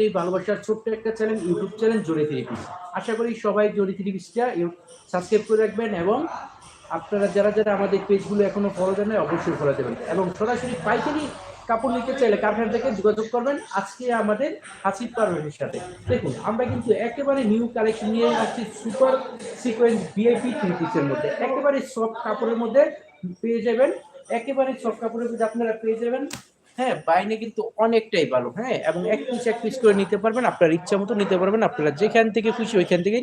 এই ভালোবাসার ছোট্ট একটা চ্যানেল ইউটিউব চ্যানেল জোরে থ্রি পিস আশা করি সবাই জোরে থ্রি পিসটা সাবস্ক্রাইব করে রাখবেন এবং আপনারা যারা যারা আমাদের পেজগুলো এখনও ফলো দেন অবশ্যই ফলো দেবেন। এবং সরাসরি পাইকারি কাপড় নিতে চাইলে কারখানা থেকে যোগাযোগ করবেন আজকে আমাদের হাসিব পারভেনের সাথে। দেখুন, আমরা কিন্তু একেবারে নিউ কালেকশন নিয়ে আসছি সুপার সিকোয়েন্স ভিআইপি থ্রি পিসের মধ্যে। একেবারে সফট কাপড়ের মধ্যে পেয়ে যাবেন। একেবারে সফট কাপড়ের মধ্যে আপনারা পেয়ে যাবেন হ্যাঁ বাইনে কিন্তু অনেকটাই ভালো হ্যাঁ এবং এক পিস এক পিস করে নিতে পারবেন, আপনার ইচ্ছা মতো নিতে পারবেন, আপনারা যেখান থেকে খুশি ওইখান থেকে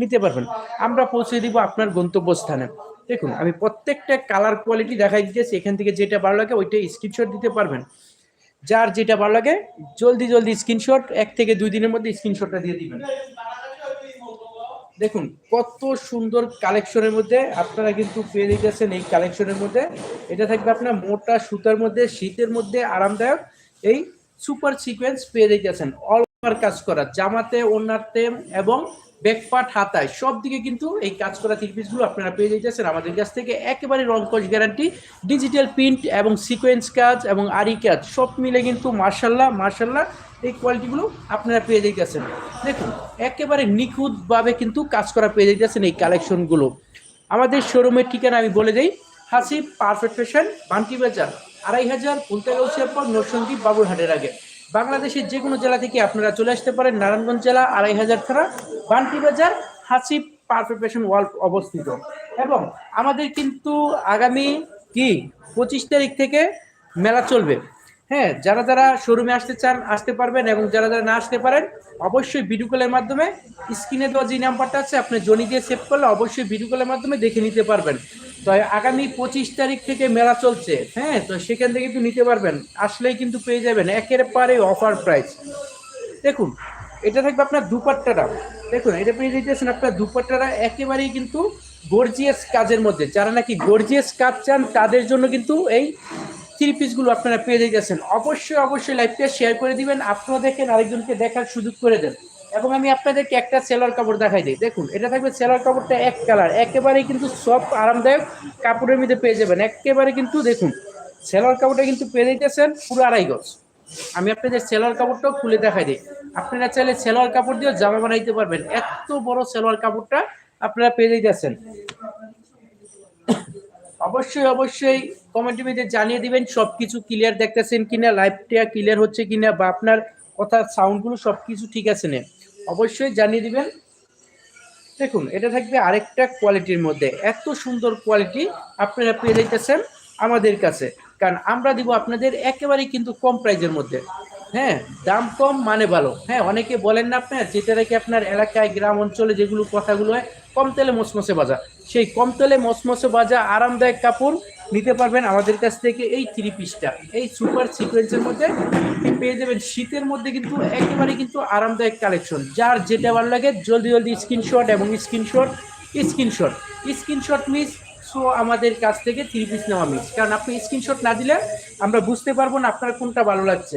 নিতে পারবেন। আমরা পৌঁছে দিব আপনার গন্তব্যস্থানে। দেখুন, আমি প্রত্যেকটা কালার কোয়ালিটি দেখাই দিতেছি এখান থেকে যেটা ভালো লাগে ওইটা স্ক্রিনশট দিতে পারবেন। যার যেটা ভালো লাগে, জলদি জলদি স্ক্রিনশট এক থেকে দুই দিনের মধ্যে স্ক্রিনশটটা দিয়ে দিবেন। দেখুন, কত সুন্দর কালেকশনের মধ্যে আপনারা কিন্তু পেয়ে দিতেছেন এই কালেকশনের মধ্যে। এটা থাকবে আপনার মোটা সুতার মধ্যে, শীতের মধ্যে আরামদায়ক। এই সুপার সিকোয়েন্স পেয়ে দিতেছেন অল ওভার কাজ করা, জামাতে ওনাতে এবং ব্যাকপার্ট হাতায় সব দিকে কিন্তু এই কাজ করা থ্রি পিসগুলো আপনারা পেয়ে যাচ্ছেন আমাদের কাছ থেকে একেবারে রং কস গ্যারান্টি ডিজিটাল প্রিন্ট এবং সিকোয়েন্স কাজ এবং আরি কাজ, সব মিলে কিন্তু মার্শাল্লাহ মার্শাল্লাহ এই কোয়ালিটিগুলো আপনারা পেয়ে যাইতেছেন। দেখুন, একেবারে নিখুঁতভাবে কিন্তু কাজ করা পেয়ে যাইতেছেন এই কালেকশনগুলো আমাদের শোরুমের ঠিকানা আমি বলে দিই, হাসিব পারফেক্ট ফ্যাশন বান্টি বাজার, আড়াই হাজার পুলতাগৌসিয়ার পর নরসন্দীপ বাবুরহাটের আগে। বাংলাদেশের যে কোনো জেলা থেকে আপনারা চলে আসতে পারেন। নারায়ণগঞ্জ জেলা, আড়াই হাজার থানা, বান্টি বাজার, হাসি পারফেক্ট ফ্যাশন ওয়ার্ল্ড অবস্থিত। এবং আমাদের কিন্তু আগামী কি? পঁচিশ তারিখ থেকে মেলা চলবে। হ্যাঁ যারা যারা শোরুমে আসতে চান, আসতে পারবেন এবং যারা যারা না আসতে পারেন, অবশ্যই ভিডিও কলের মাধ্যমে স্ক্রিনে দেওয়া যে নাম্বারটা আছে, আপনি জনি দিয়ে সেভ করলে অবশ্যই ভিডিও কলের মাধ্যমে দেখে নিতে পারবেন। তো আগামী পঁচিশ তারিখ থেকে মেলা চলছে হ্যাঁ তো সেখান থেকে কিন্তু নিতে পারবেন। আসলেই কিন্তু পেয়ে যাবেন একের পারে অফার প্রাইস দেখুন, এটা থাকবে আপনার দুপাট্টাটা দেখুন, এটা পেয়ে দিতেছেন আপনার দুপাট্টাটা একেবারেই কিন্তু গর্জিয়াস কাজের মধ্যে। যারা নাকি গর্জিয়াস কাজ চান, তাদের জন্য কিন্তু এই থ্রি পিসগুলো আপনারা পেয়ে যাচ্ছেন অবশ্যই অবশ্যই লাইভটা শেয়ার করে দিবেন। আপনারা দেখেন আরেকজনকে দেখার সুযোগ করে দেন। এবং আমি আপনাদেরকে একটা সেলার কাপড় দেখাই দিই। দেখুন, এটা থাকবে সেলার কাপড়টা এক কালার একেবারেই কিন্তু সব আরামদায়ক কাপড়ের মধ্যে পেয়ে যাবেন। একেবারে কিন্তু দেখুন সেলার কাপড়টা কিন্তু পেয়ে দিতেছেন পুরো আড়াই গজ। আমি আপনাদের সেলার কাপড়টাও খুলে দেখাই দিই। আপনারা চাইলে সেলোয়ার কাপড় দিয়েও জামা বানাইতে পারবেন। এত বড় সেলোয়ার কাপড়টা আপনারা পেয়ে যাচ্ছেন অবশ্যই অবশ্যই কমেন্টের মধ্যে জানিয়ে দিবেন, সবকিছু ক্লিয়ার দেখতেছেন কিনা লাইভটা ক্লিয়ার হচ্ছে কিনা, বা আপনার কথা সাউন্ডগুলো সবকিছু ঠিক আছে না? অবশ্যই জানিয়ে দিবেন। দেখুন, এটা থাকবে আরেকটা কোয়ালিটির মধ্যে। এত সুন্দর কোয়ালিটি আপনারা পেয়ে যাইতেছেন আমাদের কাছে। কারণ আমরা দিব আপনাদের একেবারেই কিন্তু কম প্রাইজের মধ্যে। হ্যাঁ দাম কম মানে ভালো। হ্যাঁ অনেকে বলেন না আপনার যেটা নাকি আপনার এলাকায়, গ্রাম অঞ্চলে যেগুলো কথাগুলো হয় কম তেলে মসমসে বাজা সেই কম তেলে মসমসে বাজা আরামদায়ক কাপড় নিতে পারবেন আমাদের কাছ থেকে এই থ্রি পিসটা এই সুপার সিকোয়েন্সের মধ্যে পেয়ে যাবেন। শীতের মধ্যে কিন্তু একেবারে কিন্তু আরামদায়ক কালেকশন যার যেটা ভালো লাগে, জলদি জলদি স্ক্রিনশট এবং screenshot screenshot screenshot miss so আমাদের কাছ থেকে থ্রি পিস নেওয়া মিস কারণ আপনি স্ক্রিনশট না দিলে আমরা বুঝতে পারব না আপনার কোনটা ভালো লাগছে।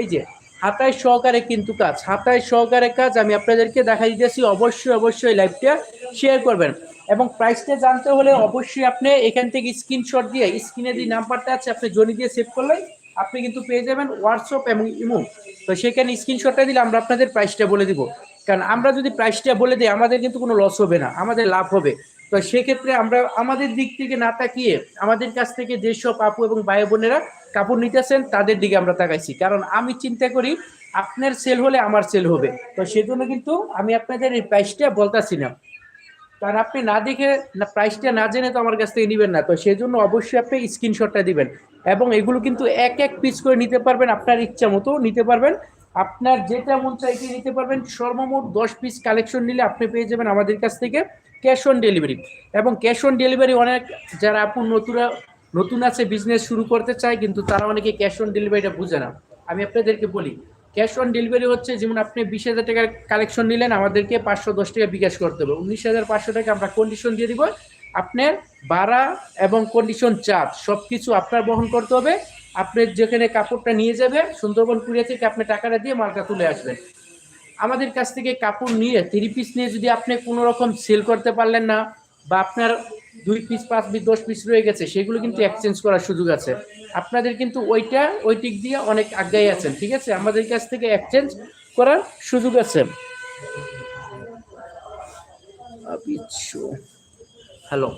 এই যে হাতায় সহকারে কিন্তু কাজ, হাতায় সহকারে কাজ আমি আপনাদেরকে দেখা দিতেছি। অবশ্যই অবশ্যই লাইভটা শেয়ার করবেন। এবং প্রাইসটা জানতে হলে অবশ্যই আপনি এখান থেকে স্ক্রিনশট দিয়ে স্ক্রিনে যে নাম্বারটা আছে, আপনি জনি দিয়ে সেভ করলে আপনি কিন্তু পেয়ে যাবেন হোয়াটসঅ্যাপ এবং ইমো তো সেখানে স্ক্রিনশটটা দিলে আমরা আপনাদের প্রাইসটা বলে দিব। কারণ আমরা যদি প্রাইসটা বলে দিই, আমাদের কিন্তু কোনো লস হবে না, আমাদের লাভ হবে। তো সেক্ষেত্রে আমরা আমাদের দিক থেকে না তাকিয়ে আমাদের কাছ থেকে যেসব আপু এবং ভাই বোনেরা কাপড় নিতেছেন, তাদের দিকে আমরা তাকাইছি। কারণ আমি চিন্তা করি, আপনার সেল হলে আমার সেল হবে। তো সেজন্য কিন্তু আমি আপনাদের এই প্রাইসটা বলতেছি না। কারণ আপনি না দেখে না প্রাইসটা না জেনে তো আমার কাছ থেকে নেবেন না। তো সেজন্য অবশ্যই আপনি স্ক্রিনশটটা দিবেন। এবং এগুলো কিন্তু এক এক পিস করে নিতে পারবেন, আপনার ইচ্ছা মতো নিতে পারবেন। আপনার যেটা মন চাইতে নিতে পারবেন। সর্বমোট দশ পিস কালেকশন নিলে আপনি পেয়ে যাবেন আমাদের কাছ থেকে ক্যাশ অন ডেলিভারি এবং ক্যাশ অন ডেলিভারি অনেক, যারা আপু নতুনরা নতুন আছে বিজনেস শুরু করতে চায়, কিন্তু তারা অনেকে ক্যাশ অন ডেলিভারিটা বুঝে না। আমি আপনাদেরকে বলি ক্যাশ অন ডেলিভারি হচ্ছে যেমন আপনি বিশ হাজার টাকার কালেকশন নিলেন, আমাদেরকে পাঁচশো দশ টাকা বিকাশ করতে হবে। উনিশ হাজার পাঁচশো টাকা আমরা কন্ডিশন দিয়ে দিব, আপনার ভাড়া এবং কন্ডিশন চার্জ সব কিছু আপনার বহন করতে হবে। আপনি যেখানে কাপড়টা নিয়ে যাবে সুন্দরবন কুড়িয়া থেকে আপনি টাকাটা দিয়ে মালটা তুলে আসবেন। আমাদের কাছ থেকে কাপড় নিয়ে থ্রি পিস নিয়ে যদি আপনি কোনো রকম সেল করতে পারলেন না, বা আপনার দুই পিস পাঁচ পিস দশ পিস রয়ে গেছে, সেগুলো কিন্তু এক্সচেঞ্জ করার সুযোগ আছে। আপনাদের কিন্তু ওইটা, ওই টিক দিয়ে অনেক আজ্ঞাই আছেন, ঠিক আছে? আমাদের কাছ থেকে এক্সচেঞ্জ করার সুযোগ আছে। হ্যালো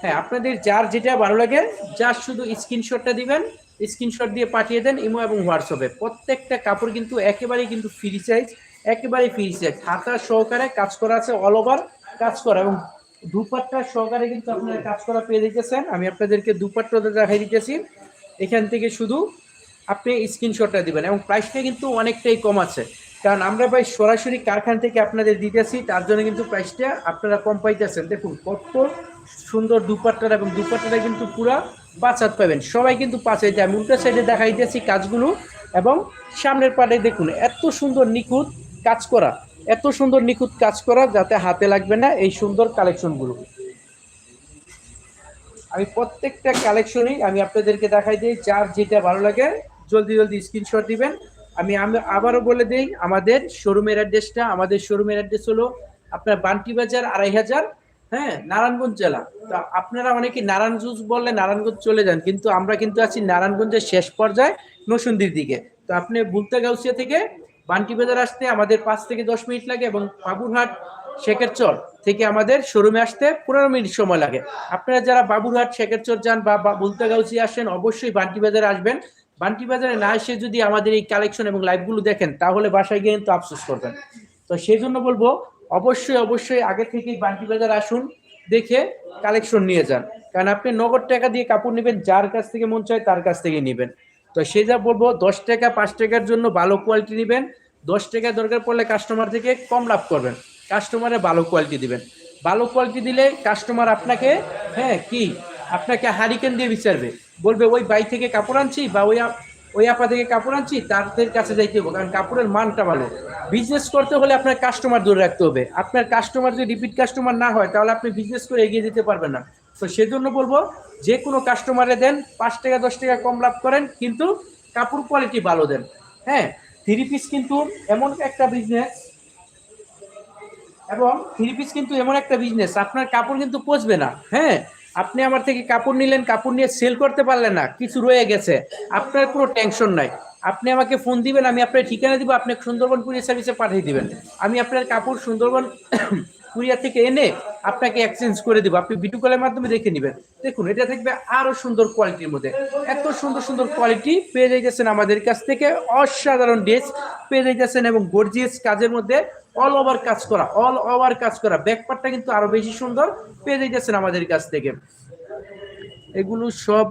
হ্যাঁ আপনাদের যার যেটা ভালো লাগে, যার শুধু স্ক্রিনশটটা দিবেন স্ক্রিনশট দিয়ে পাঠিয়ে দেন ইমো এবং হোয়াটসঅ্যাপে প্রত্যেকটা কাপড় কিন্তু একেবারেই কিন্তু ফ্রি সাইজ একেবারে ফ্রি সাইজ হাতা সহকারে কাজ করা আছে অল ওভার কাজ করা এবং দুপাট্টা সহকারে কিন্তু আপনারা কাজ করা পেয়ে দিতেছেন আমি আপনাদেরকে দুপাট্টা দেখাই দিতেছি। এখান থেকে শুধু আপনি স্ক্রিনশটটা দিবেন এবং প্রাইসটা কিন্তু অনেকটাই কম আছে। কারণ আমরা ভাই সরাসরি কারখানা থেকে আপনাদের দিতেছি, তার জন্য কিন্তু প্রাইসটা আপনারা কম পাইতেছেন। দেখুন, কত সুন্দর দুপাট্টার এবং দুপাট্টাটা কিন্তু পুরা পাঁচ হাত পাবেন। সবাই কিন্তু পাঁচ হাত আমি উল্টা সাইডে দেখাই দিয়েছি কাজগুলো এবং সামনের পাটে দেখুন, এত সুন্দর নিখুঁত কাজ করা। এত সুন্দর নিখুঁত কাজ করা যাতে হাতে লাগবে না এই সুন্দর কালেকশনগুলো। আমি প্রত্যেকটা কালেকশনই আমি আপনাদেরকে দেখাই দিই, যার যেটা ভালো লাগে জলদি জলদি স্ক্রিনশট দিবেন। আমি আবারও বলে দিই, আমাদের শোরুমের অ্যাড্রেসটা আমাদের শোরুমের অ্যাড্রেস হলো আপনার বান্টি বাজার আড়াই হাজার হ্যাঁ নারায়ণগঞ্জ জেলা। তো আপনারা অনেকে নারায়ণগঞ্জ বললে নারায়ণগঞ্জ চলে যান, কিন্তু আমরা কিন্তু আছি নারায়ণগঞ্জের শেষ পর্যায়ে নসুন্দির দিকে। তো আপনি বুলতা গাউসিয়া থেকে বান্টি বাজার আসতে আমাদের পাঁচ থেকে দশ মিনিট লাগে এবং বাবুরহাট শেখের চর থেকে আমাদের শোরুমে আসতে পনেরো মিনিট সময় লাগে। আপনারা যারা বাবুরহাট শেখের চর যান বা বুলতাগাউসি আসেন, অবশ্যই বান্টি বাজারে আসবেন। বান্টি বাজারে না এসে যদি আমাদের এই কালেকশন এবং লাইভগুলো দেখেন, তাহলে বাসায় গিয়ে কিন্তু আফসোস করবেন। তো সেই জন্য বলব, অবশ্যই অবশ্যই আগে থেকেই বান্টি বাজার আসুন, দেখে কালেকশন নিয়ে যান। কারণ আপনি নগদ টাকা দিয়ে কাপড় নেবেন, যার কাছ থেকে মন চায় তার কাছ থেকে নেবেন। তো সে যা বলব, দশ টাকা, পাঁচ টাকার জন্য ভালো কোয়ালিটি নেবেন। দশ টাকা দরকার পড়লে কাস্টমার থেকে কম লাভ করবেন। কাস্টমারে ভালো কোয়ালিটি দিবেন। ভালো কোয়ালিটি দিলে কাস্টমার আপনাকে হ্যাঁ কি? আপনাকে হারিকেন দিয়ে বিচারবে। বলবে, ওই বাই থেকে কাপড় আনছি বা ওই ওই আপা থেকে কাপড় আনছি, তাদের কাছে যাইতে হবে কারণ কাপড়ের মানটা ভালো। বিজনেস করতে হলে আপনার কাস্টমার ধরে রাখতে হবে। আপনার কাস্টমার যদি রিপিট কাস্টমার না হয়, তাহলে আপনি বিজনেস করে এগিয়ে যেতে পারবেন না। তো সেই জন্য বলব, যে কোনো কাস্টমারে দেন, পাঁচ টাকা, দশ টাকা কম লাভ করেন, কিন্তু কাপড় কোয়ালিটি ভালো দেন। হ্যাঁ থ্রি পিস কিন্তু এমন একটা বিজনেস এবং থ্রি পিস কিন্তু এমন একটা বিজনেস আপনার কাপড় কিন্তু পচবে না। হ্যাঁ আপনি আমার থেকে কাপড় নিলেন, কাপড় নিয়ে সেল করতে পারলেন না, কিছু রয়ে গেছে, আপনার কোনো টেনশন নাই। আপনি আমাকে ফোন দিবেন, আমি আপনার ঠিকানা দিব, আপনি সুন্দরবন কুরিয়ার সার্ভিসে পাঠিয়ে দিবেন। আমি আপনার কাপড় সুন্দরবন কুরিয়ার থেকে এনে আপনাকে এক্সচেঞ্জ করে দিব। আপনি ভিডিও কলের মাধ্যমে দেখে নেবেন। দেখুন, এটা থাকবে আরও সুন্দর কোয়ালিটির মধ্যে। এত সুন্দর সুন্দর কোয়ালিটি পেয়ে যাইতেছেন আমাদের কাছ থেকে। অসাধারণ ড্রেস পেয়ে যাইতেছেন এবং গর্জিয়াস কাজের মধ্যে অল ওভার কাজ করা অল ওভার কাজ করা। ব্যাকপারটা কিন্তু আরও বেশি সুন্দর পেয়ে যাইতেছেন আমাদের কাছ থেকে। এগুলো সব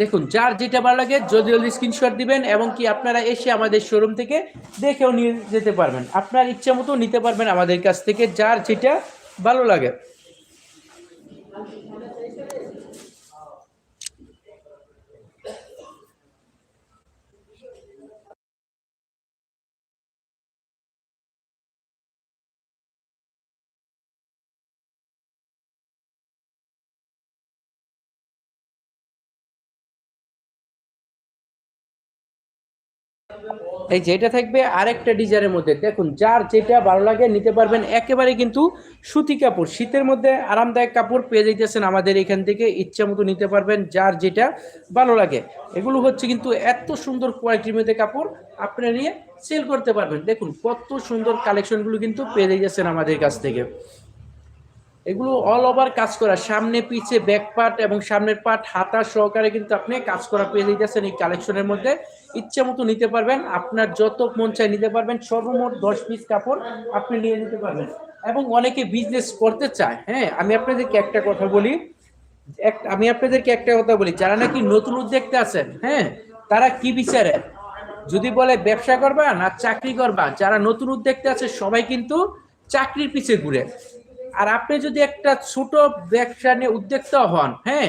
দেখুন, যার যেটা ভালো লাগে যদি জলদি স্ক্রিনশট দিবেন এবং কি আপনারা এসে আমাদের শোরুম থেকে দেখেও নিয়ে যেতে পারবেন। আপনার ইচ্ছা মতো নিতে পারবেন আমাদের কাছ থেকে, যার যেটা ভালো লাগে। এই যেটা থাকবে আরেকটা ডিজাইনের মধ্যে। দেখুন, যার যেটা ভালো লাগে নিতে পারবেন। একেবারে কিন্তু সুতি কাপড়। শীতের মধ্যে আরামদায়ক কাপড় পেয়ে যাইতেছেন আমাদের এখান থেকে। ইচ্ছা মতো নিতে পারবেন, যার যেটা ভালো লাগে। এগুলো হচ্ছে কিন্তু এত সুন্দর কোয়ালিটির মধ্যে কাপড় আপনি নিয়ে সেল করতে পারবেন। দেখুন, কত সুন্দর কালেকশনগুলো কিন্তু পেয়ে যাইতেছেন আমাদের কাছ থেকে। এগুলো অল ওভার কাজ করা। সামনে, পিছে ব্যাক পার্ট এবং সামনের পার্ট হাতা সহকারে কিন্তু আপনি কাজ করা পেয়ে দিতেছেন এই কালেকশনের মধ্যে। ইচ্ছা মতো নিতে পারবেন, আপনার যত মন চাই নিতে পারবেন, সর্বমোট দশ পিস কাপড় আপনি নিয়ে নিতে পারবেন। এবং অনেকে বিজনেস করতে চায় হ্যাঁ আমি আপনাদেরকে একটা কথা বলি। এক, আমি আপনাদেরকে একটা কথা বলি, যারা নাকি নতুন উদ্যোক্তা আছেন হ্যাঁ তারা কি বিচারে? যদি বলে ব্যবসা করবা না চাকরি করবা, যারা নতুন উদ্যোক্তা আছে সবাই কিন্তু চাকরির পিছিয়ে ঘুরে। আর আপনি যদি একটা ছোট ব্যবসা নিয়ে উদ্যোক্তা হন হ্যাঁ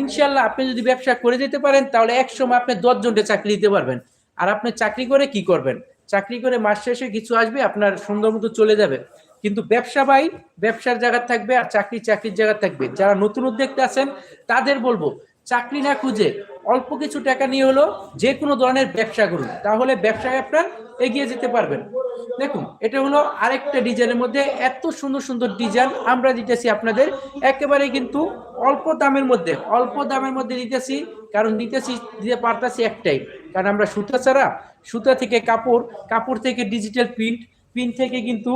ইনশাল্লাহ আপনি যদি ব্যবসা করে যেতে পারেন, তাহলে এক সময় আপনি দশ জনকে চাকরি দিতে পারবেন। আর আপনি চাকরি করে কি করবেন? চাকরি করে মাস শেষে কিছু আসবে, আপনার সুন্দর মতো চলে যাবে। কিন্তু ব্যবসা ভাই, ব্যবসার জায়গা থাকবে আর চাকরি চাকরির জায়গা থাকবে। যারা নতুন উদ্যোক্তা আছেন, তাদের বলব, চাকরি না খুঁজে অল্প কিছু টাকা নিয়ে হলো যে কোনো ধরনের ব্যবসা করুন। তাহলে ব্যবসায় আপনার এগিয়ে যেতে পারবেন। দেখুন, এটা হলো আরেকটা ডিজাইনের মধ্যে এত সুন্দর সুন্দর ডিজাইন আমরা দিতেছি আপনাদের। একেবারে কিন্তু অল্প দামের মধ্যে, অল্প দামের মধ্যে দিতেছি, কারণ দিতেছি, দিতে পারতেছি একটাই। কারণ আমরা সুতা ছাড়া, সুতা থেকে কাপড় কাপড় থেকে ডিজিটাল প্রিন্ট প্রিন্ট থেকে কিন্তু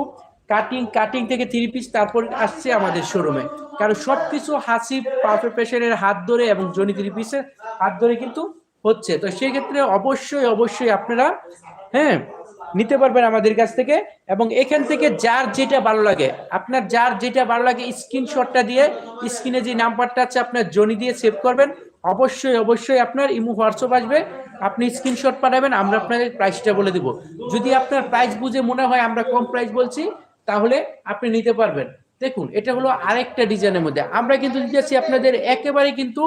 কাটিং কাটিং থেকে থ্রি পিস তারপর আসছে আমাদের শোরুমে কারণ সবকিছু হাসি, পারফেক্ট পেশনের হাত ধরে এবং জনি থ্রি পিসের হাত ধরে কিন্তু হচ্ছে। তো সেই ক্ষেত্রে অবশ্যই অবশ্যই আপনারা হ্যাঁ নিতে পারবেন আমাদের কাছ থেকে। এবং এখান থেকে যার যেটা ভালো লাগে, আপনার যার যেটা ভালো লাগে স্ক্রিনশটটা দিয়ে স্ক্রিনে যে নাম্বারটা আছে আপনার জনি দিয়ে সেভ করবেন। অবশ্যই অবশ্যই আপনার ইমো হোয়াটসঅ্যাপ আসবে, আপনি স্ক্রিনশট পাঠাবেন, আমরা আপনাদের প্রাইসটা বলে দিব। যদি আপনার প্রাইস বুঝে মনে হয়, আমরা কম প্রাইস বলছি তাহলে আপনি নিতে পারবেন। দেখুন, এটা হলো আরেকটা ডিজাইনের মধ্যে। আমরা কিন্তু দিতেছি আপনাদের একেবারে কিন্তু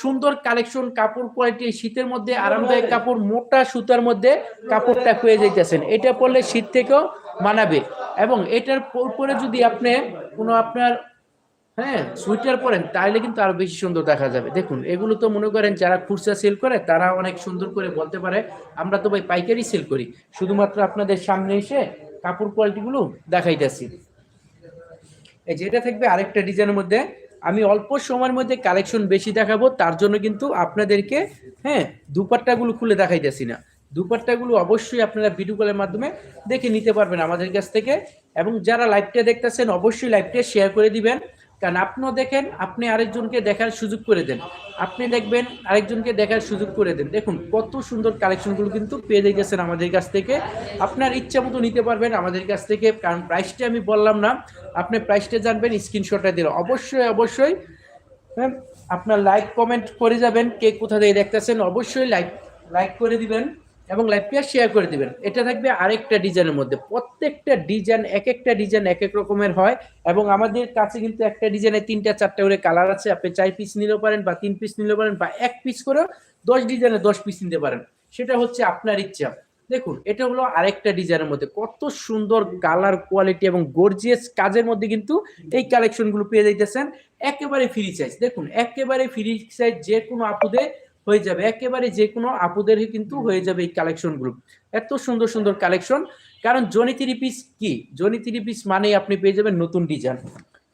সুন্দর কালেকশন কাপড় কোয়ালিটি শীতের মধ্যে, আরামদায়ক কাপড়, মোটা সুতার মধ্যে কাপড়টা পেয়ে যাইতেছেন। এটা পরলে শীত থেকেও মানাবে। এবং এটার উপরে যদি আপনি কোনো আপনার হ্যাঁ সুইটার পরেন, তাহলে কিন্তু আরও বেশি সুন্দর দেখা যাবে। দেখুন, এগুলো তো মনে করেন যারা খুচরা সেল করে, তারা অনেক সুন্দর করে বলতে পারে, আমরা তো ভাই পাইকারি সেল করি। শুধুমাত্র আপনাদের সামনে এসে কাপড় কোয়ালিটিগুলো দেখাইতেছি। এই যেটা থাকবে আরেকটা ডিজাইনের মধ্যে। আমি অল্প সময়ের মধ্যে কালেকশন বেশি দেখাবো, তার জন্য কিন্তু আপনাদেরকে হ্যাঁ দুপাট্টাগুলো খুলে দেখাইতেছি না। দুপাট্টাগুলো অবশ্যই আপনারা ভিডিও কলের মাধ্যমে দেখে নিতে পারবেন আমাদের কাছ থেকে। এবং যারা লাইভটা দেখতেছেন, অবশ্যই লাইভটা শেয়ার করে দিবেন। কারণ আপনিও দেখেন আপনি আরেকজনকে দেখার সুযোগ করে দেন। আপনি দেখবেন আরেকজনকে দেখার সুযোগ করে দেন। দেখুন কত সুন্দর কালেকশনগুলো কিন্তু পেয়ে গেছেন আমাদের কাছ থেকে। আপনার ইচ্ছা মতো নিতে পারবেন আমাদের কাছ থেকে কারণ প্রাইসটা আমি বললাম না। আপনি প্রাইসটা জানবেন স্ক্রিনশটটা দিলে অবশ্যই অবশ্যই হ্যাঁ, আপনার লাইক কমেন্ট করে যাবেন কে কোথা থেকে দেখতেছেন অবশ্যই লাইক লাইক করে দিবেন। এবং লাইভটা শেয়ার করে দিবেন। এটা থাকবে আরেকটা ডিজাইনের মধ্যে। প্রত্যেকটা ডিজাইন এক একটা ডিজাইন এক এক রকমের হয় এবং আমাদের কাছে কিন্তু একটা ডিজাইনে তিনটা, চারটা করে কালার আছে। আপনি চার পিস নিলেও পারেন বা তিন পিস নিলেও পারেন বা এক পিস করে দশ ডিজাইনে দশ পিস নিতে পারেন। সেটা হচ্ছে আপনার ইচ্ছা। দেখুন, এটা হলো আরেকটা ডিজাইনের মধ্যে। কত সুন্দর কালার কোয়ালিটি এবং গর্জিয়াস কাজের মধ্যে কিন্তু এই কালেকশনগুলো পেয়ে যাইতেছেন। একেবারে ফ্রি সাইজ দেখুন, একেবারে ফ্রি সাইজ যে কোনো আপুদে হয়ে যাবে। একেবারে যে কোনো আপুদের কিন্তু হয়ে যাবে এই কালেকশনগুলো এত সুন্দর সুন্দর কালেকশন কারণ জনি থ্রি পিস কি? জনি থ্রি পিস মানেই আপনি পেয়ে যাবেন নতুন ডিজাইন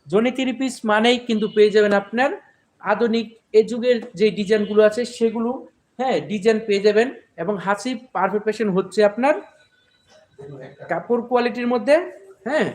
জনি থ্রি পিস মানেই কিন্তু পেয়ে যাবেন আপনার আধুনিক এ যুগের যে ডিজাইনগুলো আছে সেগুলো হ্যাঁ ডিজাইন পেয়ে যাবেন এবং হাসি পারফেকশন হচ্ছে আপনার কাপড় কোয়ালিটির মধ্যে হ্যাঁ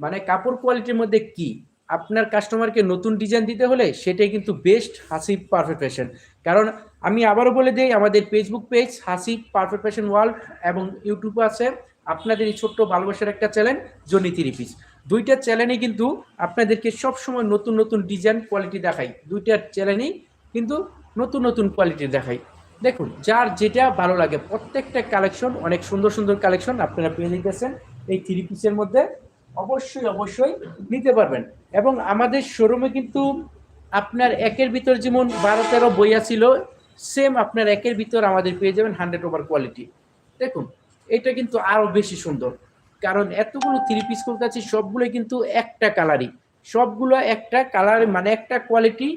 মানে কাপড় কোয়ালিটির মধ্যে কি? আপনার কাস্টমারকে নতুন ডিজাইন দিতে হলে সেটাই কিন্তু বেস্ট হাসি পারফেক্ট ফ্যাশন কারণ আমি আবারও বলে দিই, আমাদের Facebook page Hasi perfect fashion world এবং ইউটিউব আছে। আপনাদের এই ছোট্ট ভালোবাসার একটা চ্যানেল জনি থ্রি পিস দুইটা চ্যানেলই কিন্তু আপনাদেরকে সবসময় নতুন নতুন ডিজাইন কোয়ালিটি দেখাই দুইটা চ্যানেলই কিন্তু নতুন নতুন কোয়ালিটি দেখাই দেখুন, যার যেটা ভালো লাগে, প্রত্যেকটা কালেকশন অনেক সুন্দর সুন্দর কালেকশন আপনারা পেয়ে নিতেছেন এই থ্রি পিসের মধ্যে অবশ্যই অবশ্যই নিতে পারবেন। এবং আমাদের শোরুমে কিন্তু আপনার একের ভিতর যেমন বারো তেরো বইয়া ছিল সেম আপনার একের ভিতর আমাদের পেয়ে যাবেন হান্ড্রেড ওভার কোয়ালিটি দেখুন, এটা কিন্তু আরও বেশি সুন্দর। কারণ এতগুলো থ্রি পিস করতে আছে সবগুলো কিন্তু একটা কালারই সবগুলো একটা কালার মানে একটা কোয়ালিটি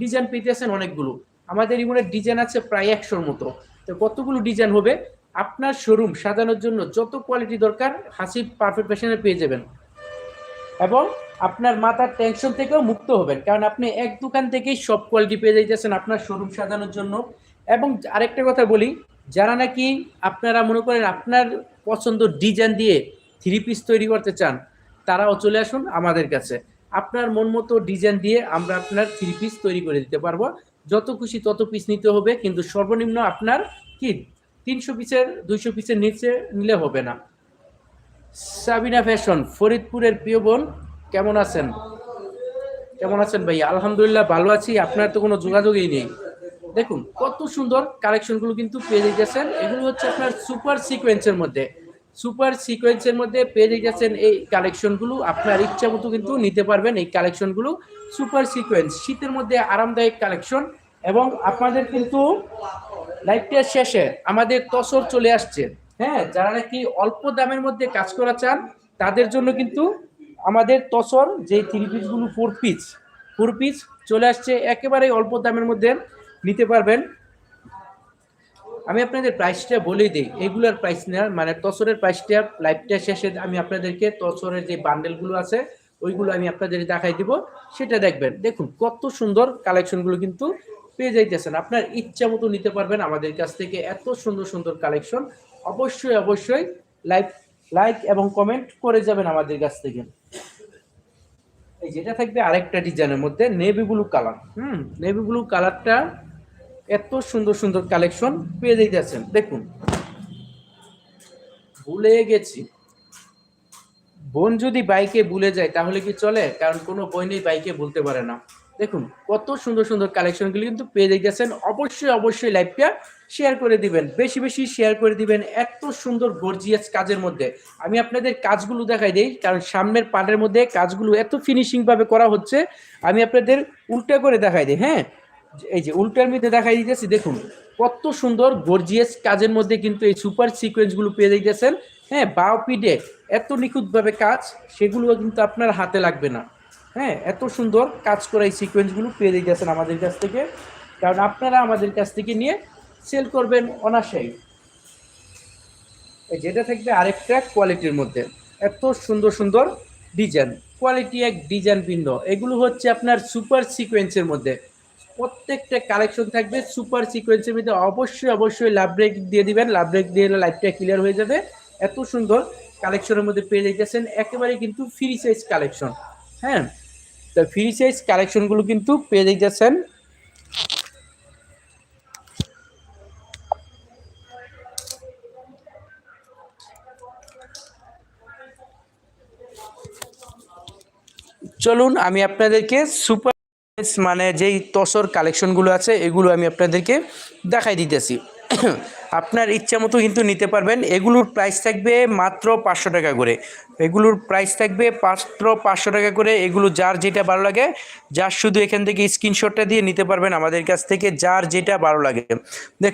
ডিজাইন পেতেছেন অনেকগুলো। আমাদের ইমনের ডিজাইন আছে প্রায় একশোর মতো। তো কতগুলো ডিজাইন হবে? আপনার শোরুম সাজানোর জন্য যত কোয়ালিটি দরকার হাসি পারফেক্ট ফ্যাশনে পেয়ে যাবেন। এবং আপনার মাথার টেনশন থেকেও মুক্ত হবেন। কারণ আপনি এক দোকান থেকেই সব কোয়ালিটি পেয়ে যাইতেছেন আপনার শোরুম সাজানোর জন্য। এবং আরেকটা কথা বলি, যারা নাকি আপনারা মনে করেন আপনার পছন্দ ডিজাইন দিয়ে থ্রি পিস তৈরি করতে চান, তারাও চলে আসুন আমাদের কাছে। আপনার মন মতো ডিজাইন দিয়ে আমরা আপনার থ্রি পিস তৈরি করে দিতে পারব। যত খুশি তত পিস নিতে হবে, কিন্তু সর্বনিম্ন আপনার কি, তিনশো পিসের দুইশো পিসের নিচে নিলে হবে না। সাবিনা ফ্যাশন, ফরিদপুরের প্রিয় বোন, কেমন আছেন? কেমন আছেন ভাই আলহামদুলিল্লাহ ভালো আছি, আপনার তো কোনো যোগাযোগই নেই। দেখুন, কত সুন্দর কালেকশনগুলো কিন্তু পেয়ে যাচ্ছেন এগুলো হচ্ছে আপনার সুপার সিকোয়েন্সের মধ্যে। সুপার সিকোয়েন্সের মধ্যে পেয়ে যাচ্ছেন এই কালেকশনগুলো। আপনার ইচ্ছা মতো কিন্তু নিতে পারবেন এই কালেকশনগুলো। সুপার সিকোয়েন্স, শীতের মধ্যে আরামদায়ক কালেকশন এবং আপনাদের কিন্তু লাইফটার শেষে আমাদের তসর চলে আসছে। হ্যাঁ যারা নাকি অল্প দামের মধ্যে কাজ করা চান, তাদের জন্য কিন্তু আমাদের তসর যে থ্রি পিসগুলো ফোর পিস ফোর পিস চলে আসছে একেবারে অল্প দামের মধ্যে নিতে পারবেন। আমি আপনাদের প্রাইসটা বলেই দিই, এগুলার প্রাইস নেওয়ার মানে তসরের প্রাইসটা লাইভটা শেষে আমি আপনাদেরকে তসরের যে বান্ডেলগুলো আছে, ওইগুলো আমি আপনাদের দেখাই দিব। সেটা দেখবেন, দেখুন কত সুন্দর কালেকশনগুলো কিন্তু পেয়ে যাইতেছেন। আপনার ইচ্ছা মতো নিতে পারবেন আমাদের কাছ থেকে, এত সুন্দর সুন্দর কালেকশন অবশ্যই অবশ্যই লাইক লাইক এবং কমেন্ট করে যাবেন আমাদের কাছ থেকে। এই যেটা থাকবে আরেকটা ডিজাইনের মধ্যে নেভি ব্লু কালার হুম নেভি ব্লু কালারটা এত সুন্দর সুন্দর কালেকশন পেয়ে যাইতেছেন। দেখুন, ভুলে গেছি। বোন যদি বাইকে ভুলে যায় তাহলে কি চলে? কারণ কোনো বোনই বাইকে ভুলতে পারে না। দেখুন, কত সুন্দর সুন্দর কালেকশনগুলি কিন্তু পেয়ে যাইতেছেন। অবশ্যই অবশ্যই লাইভটা শেয়ার করে দিবেন। বেশি বেশি শেয়ার করে দিবেন এত সুন্দর গর্জিয়াস কাজের মধ্যে। আমি আপনাদের কাজগুলো দেখাই দিই, কারণ সামনের পাটের মধ্যে কাজগুলো এত ফিনিশিংভাবে করা হচ্ছে, আমি আপনাদের উল্টা করে দেখাই দিই হ্যাঁ? এই যে উল্টার মধ্যে দেখাই দিতেছি, দেখুন, কত সুন্দর গর্জিয়াস কাজের মধ্যে কিন্তু এই সুপার সিকোয়েন্সগুলো পেয়ে যাইতেছেন হ্যাঁ? বাও পিডে এত নিখুঁতভাবে কাজ সেগুলো কিন্তু আপনার হাতে লাগবে না। হ্যাঁ এত সুন্দর কাজ করা এই সিকোয়েন্সগুলো পেয়ে গেছেন আমাদের কাছ থেকে। কারণ আপনারা আমাদের কাছ থেকে নিয়ে সেল করবেন অনাশাই যেটা থাকবে আরেকটা কোয়ালিটির মধ্যে। এত সুন্দর সুন্দর ডিজাইন কোয়ালিটি এক ডিজাইন ভিন্ন এগুলো হচ্ছে আপনার সুপার সিকোয়েন্সের মধ্যে। প্রত্যেকটা কালেকশন থাকবে সুপার সিকোয়েন্সের মধ্যে। অবশ্যই অবশ্যই লাভ ব্রেক দিয়ে দিবেন। লাভ ব্রেক দিয়ে লাইফটা ক্লিয়ার হয়ে যাবে। এত সুন্দর কালেকশনের মধ্যে পেয়ে যাইতেছেন। একেবারে কিন্তু ফ্রি সাইজ কালেকশন হ্যাঁ তো ফ্রি সাইজ কালেকশনগুলো কিন্তু পেয়ে যাইতেছেন। চলুন আমি আপনাদেরকে সুপার মানে যেই তসর কালেকশনগুলো আছে, এগুলো আমি আপনাদেরকে দেখাই দিতেছি। আপনার ইচ্ছা মতো কিন্তু নিতে পারবেন। এগুলোর প্রাইস থাকবে মাত্র পাঁচশো টাকা করে। এগুলোর প্রাইস থাকবে মাত্র পাঁচশো টাকা করে। এগুলো যার যেটা ভালো লাগে, যার শুধু এখান থেকে স্ক্রিনশটটা দিয়ে নিতে পারবেন আমাদের কাছ থেকে, যার যেটা ভালো লাগে। দেখুন